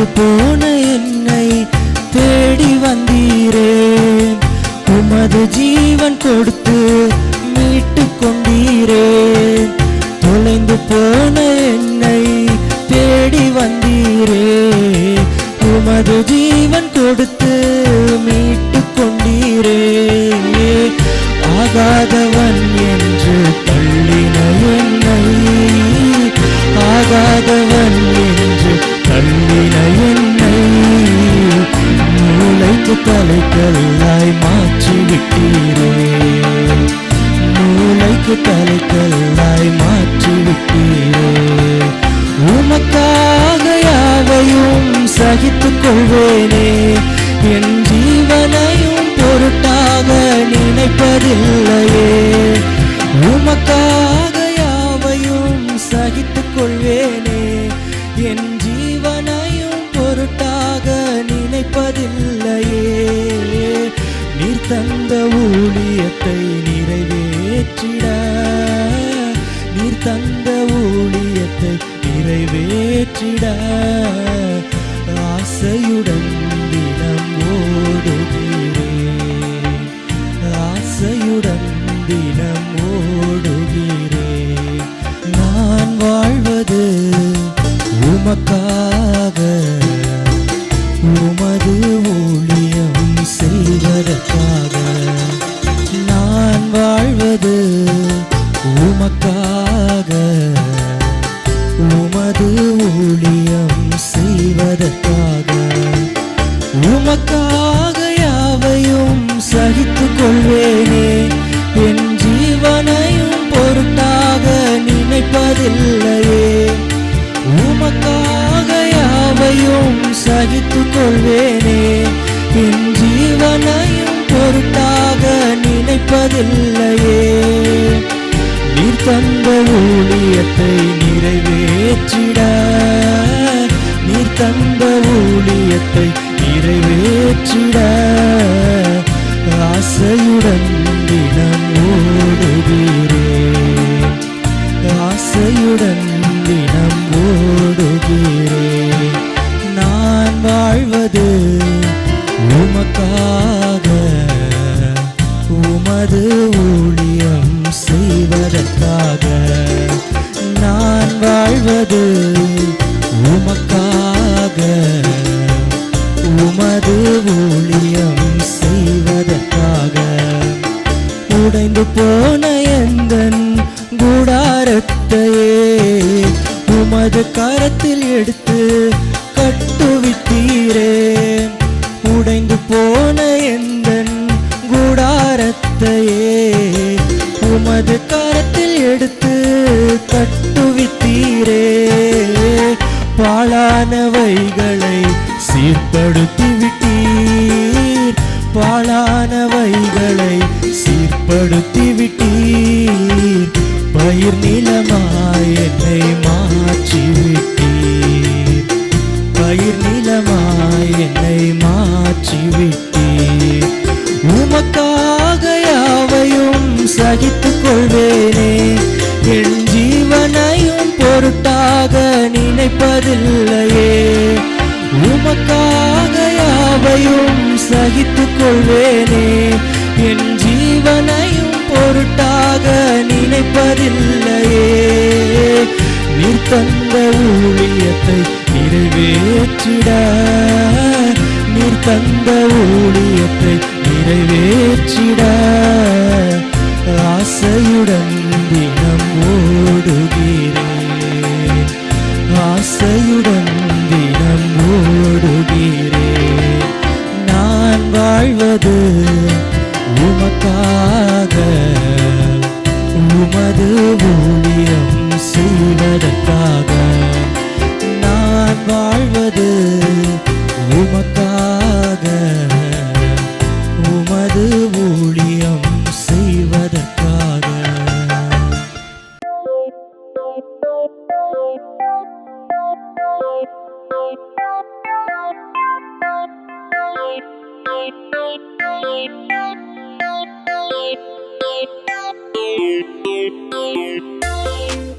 தொலைந்து போன என்னை தேடி வந்தீரே. உமது ஜீவன் கொடுத்து மீட்டு கொண்டீரே. தொலைந்து போன என்னை தேடி வந்தீரே. உமது ஜீவன் கொடுத்து மீட்டு கொண்டீரே. ஆகாதவன் என்று தள்ளின என்னை. ஆகாதவன் தலைக்கல்லாய் மாற்றி விட்டீரே மூளைக்கு தலைக்கல்லாய் மாற்றி விட்டீரே உமக்காக யாவையும் சகித்துக் கொள்வேனே. என் ஜீவனையும் பொருட்டாக நினைப்பதில்லையே. உமக்காக யாவையும் சகித்துக் கொள்வேனே. என் ஜீவனையும் பொருட்டாக நினைப்பதில்லை. தந்த ஊழியத்தை கொள்வேனே. என் ஜீவனையும் பொருட்டாக நினைப்பதில்லையே. நீர் தந்த ஊழியத்தை நிறைவேற்றிட. நீர் தந்த ஊழியத்தை நிறைவேற்றிட. உடைந்து போன எந்தன் கூடாரத்தையே உமது கரத்தில் எடுத்து கட்டுவித்தீரே உடைந்து போன எந்தன் கூடாரத்தையே உமது கரத்தில் எடுத்து கட்டுவித்தீரே பாழானவைகளை சீர்படுத்த பயிர் நிலமாய் என்னை மாற்றிவிட்டீர். பயிர் நிலமாய் என்னை மாற்றிவிட்டீர். உமக்காக யாவையும் சகித்துக் கொள்வேனே. என் ஜீவனையும் பொருட்டாக நினைப்பதில்லையே. உமக்காக யாவையும் சகித்துக் கொள்வேனே. என் ஜீவனையும் பொருட்டாக நினைப்பதில்லையே நீர் தந்த ஊழியத்தை நிறைவேற்றிட. நீர் தந்த ஊழியத்தை நிறைவேற்றிட. Thank you.